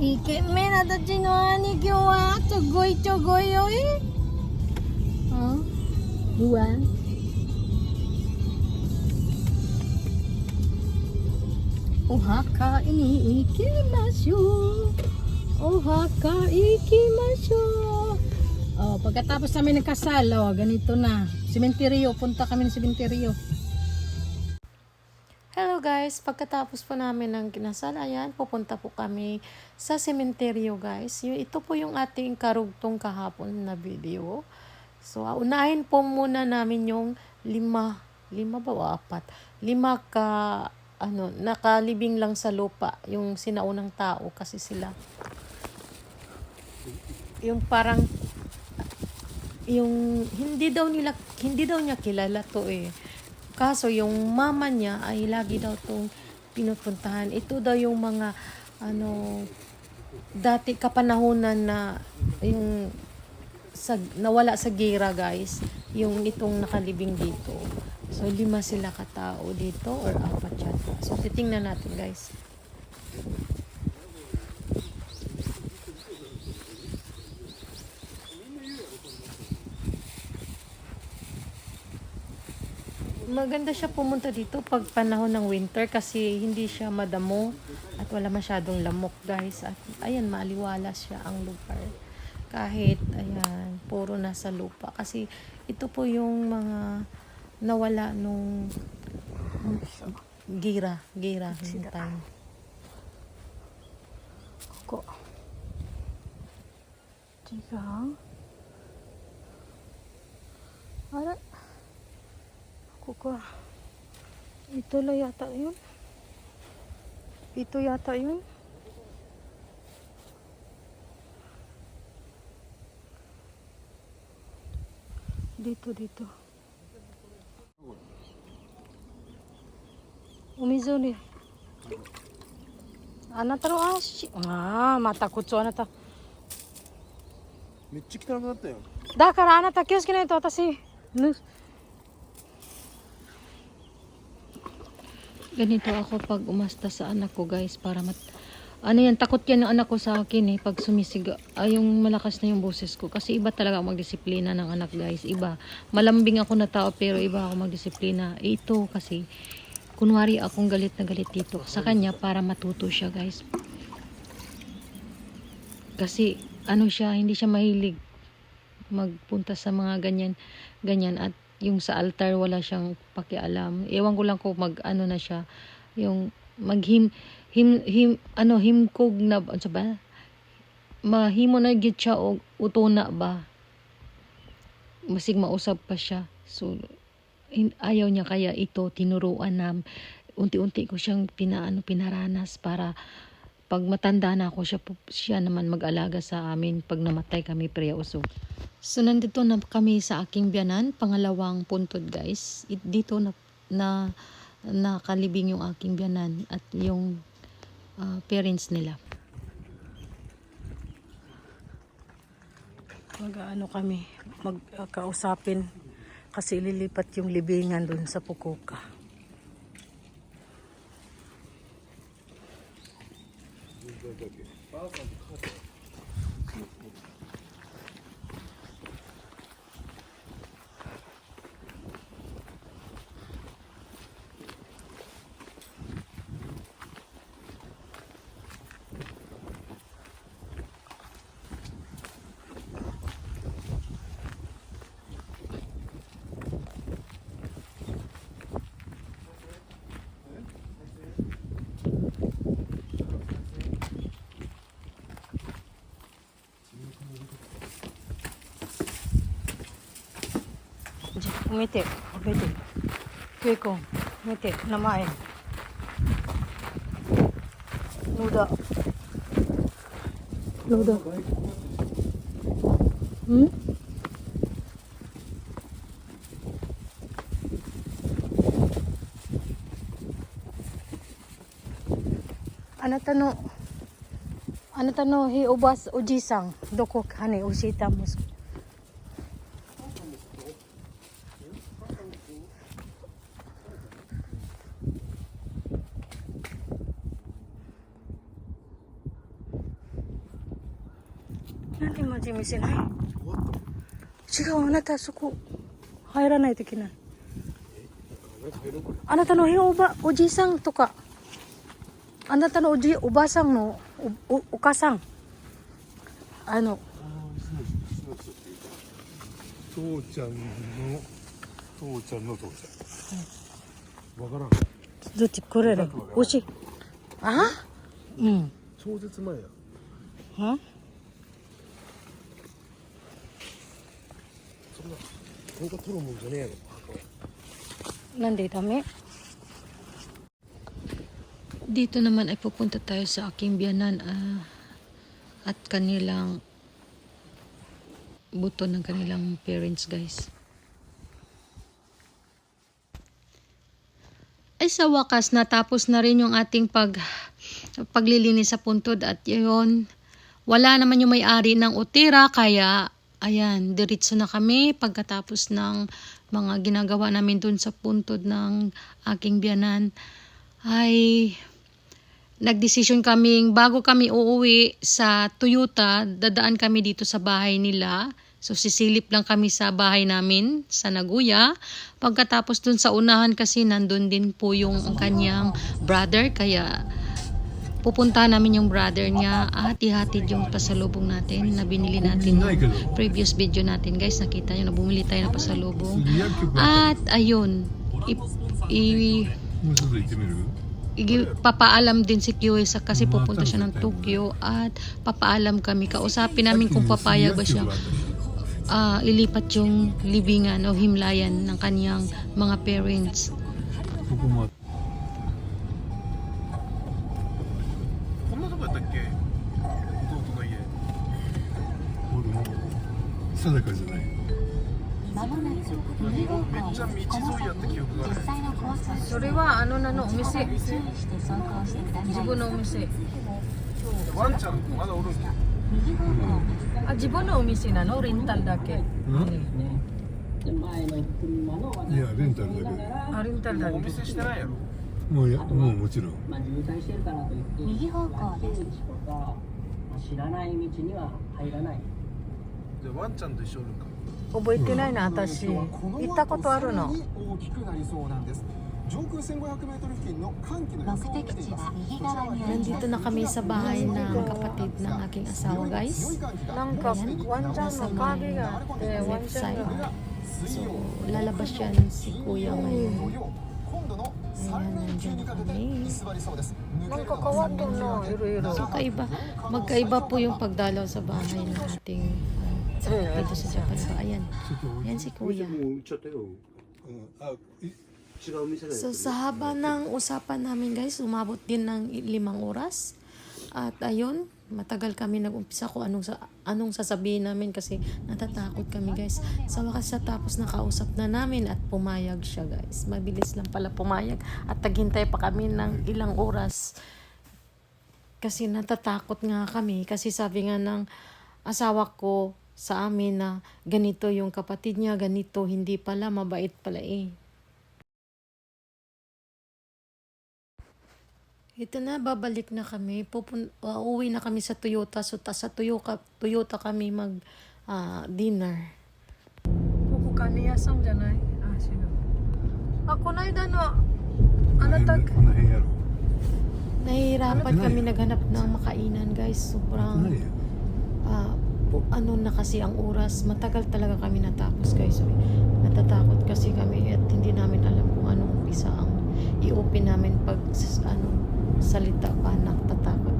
Ike men ada jinoani gyoa chogoy chogoy oi. Oh. Buwan. Ohaka ini ikimashu. Ohaka ikimashu. Oh, pagkatapos namin ng kasal, oh, ganito na. Sementeryo, punta kami ng sementeryo. Guys, pagkatapos po namin ng kinasal, ayan, pupunta po kami sa sementeryo guys. Ito po yung ating karugtong kahapon na video. So, ah, unahin po muna namin yung lima, lima ba o apat? Lima ka, ano, nakalibing lang sa lupa, yung sinaunang tao kasi sila. Yung parang, yung hindi daw nila, hindi daw niya kilala to eh. Kaso yung mama niya ay lagi daw tong pinupuntahan. Ito daw yung mga ano dati kapanahonan na yung sa, nawala sa gira guys, yung itong nakalibing dito. So lima sila katao dito or apat yata. So titingnan natin guys. Maganda siya pumunta dito pag panahon ng winter kasi hindi siya madamo at wala masyadong lamok guys. At ayan, maaliwalas siya ang lugar. Kahit, ayan, puro nasa lupa. Kasi ito po yung mga nawala nung gira, gira yung time. Ko. Tiga Ara. Kuka. Ito la yata yun. Ito yata yun. Dito, dito. Umizo ni. あなたの足ああまたこっちあなためっちゃ汚くなったよだからあなた気をつけないと私ぬ Ganito ako pag umasta sa anak ko guys para mat ano yan, takot yan ng anak ko sa akin eh, pag sumisiga, ay yung malakas na yung boses ko. Kasi iba talaga ang magdisiplina ng anak guys, iba. Malambing ako na tao pero iba ako magdisiplina. Eh, ito kasi, kunwari akong galit na galit dito sa kanya para matuto siya guys. Kasi, ano siya, hindi siya mahilig magpunta sa mga ganyan, ganyan at yung sa altar wala siyang pakialam. Ewan ko lang kung mag ano na siya, yung maghim him him ano himkog na ano ba? Mahimo na gid siya og utuna ba? Masig mausap pa siya. So hin- ayaw niya kaya ito tinuruan na unti-unti ko siyang pinaano pinaranas para pag matanda na ako siya siya naman mag-alaga sa amin pag namatay kami preya usog. So nandito na kami sa aking biyanan, pangalawang puntod guys. It, dito na na nakalibing yung aking biyanan at yung ah, parents nila. mag-ano kami magkausapin kasi lilipat yung libingan dun sa Pukuka Welcome. Umiti umiti Kiko, umiti, namain Nuda Nuda Hmm? Ano tano? Ano tano hi ubas ujisang dokok hani usita mus. なんで今準備してない？違うあなたそこ入らないといけない。あなたの部屋おばおじいさんとか。あなたのおじおばさんのおおお母さん。あの父ちゃんの父ちゃんの父ちゃん。わからん。どっちこれねおし？あ？うん。超絶前や。は動画撮るもんじゃねえやろ なんでダメ Dito naman ay pupunta tayo sa aking biyanan ah, at kanilang buto ng kanilang parents guys. Ay sa wakas natapos na rin yung ating pag paglilinis sa puntod at yun wala naman yung may-ari ng utira kaya ayan diretso na kami pagkatapos ng mga ginagawa namin dun sa puntod ng aking biyanan ay nagdesisyon kaming bago kami uuwi sa Toyota, dadaan kami dito sa bahay nila. So sisilip lang kami sa bahay namin sa Naguya. Pagkatapos dun sa unahan kasi nandun din po yung ang kanyang brother kaya pupunta namin yung brother niya. Hati-hatid yung pasalubong natin na binili natin no previous video natin. Guys nakita nyo na bumili tayo ng pasalubong. At ayun i, i, i din si QA kasi pupunta siya ng Tokyo at papaalam kami. Kausapin namin kung papayag ba siya. Uh, ilipat yung libingan o himlayan ng kaniyang mga parents. 定かじゃない。まもなく右方向めっちゃ道沿いやった記憶がある実際の交差それはあのなのお店。自分のお店。ワンちゃんまだおるんすか右方向あ自分のお店なの？レンタルだけ。いやレンタルだけ。あレンタルだけ。お店してないやろ。もうやもうもちろん。右方向で。す知らない道には入らないじゃあワンちゃんと一緒おるんか覚えてないな私行ったことあるの大きくなりそうなんです上空 1500m 付近の寒気の予想を見てみます 目的地は右側にあります nandito na kami sa bahay ng kapatid ng aking asawa guys なんかワンちゃんの影があってワン left ちゃん side が so lalabas yan si kuya ngayon 今度の3連休にかけて居座りそうですなんか変わったないろいろ magkaiba magkaiba po yung pagdalaw sa bahay ng ating sa, dito sa Japan. So, ayan. Ayan si Kuya. So, sa haba ng usapan namin guys, umabot din ng limang oras. At ayun, matagal kami nag-umpisa ko anong, sa, anong sasabihin namin kasi natatakot kami guys. Sa wakas sa tapos nakausap na namin at pumayag siya guys. Mabilis lang pala pumayag at taghintay pa kami ng ilang oras. Kasi natatakot nga kami kasi sabi nga ng asawa ko, sa amin na ganito yung kapatid niya, ganito, hindi pala, mabait pala eh. Ito na, babalik na kami. Pupun ah, uh, uwi na kami sa Toyota. So, ta sa Toyota, Toyota kami mag uh, dinner. Kukukani yasam janay. Ah, sino? Ah, Ako na idan wa. Ano tag? Nahihirapan kami naghanap ng makainan, guys. Sobrang uh, や pu- ano na kasi ang oras. Matagal talaga kami natapos, guys. So, natatakot kasi kami at hindi namin alam kung anong umpisa ang i-open namin pag ano, salita pa. Natatakot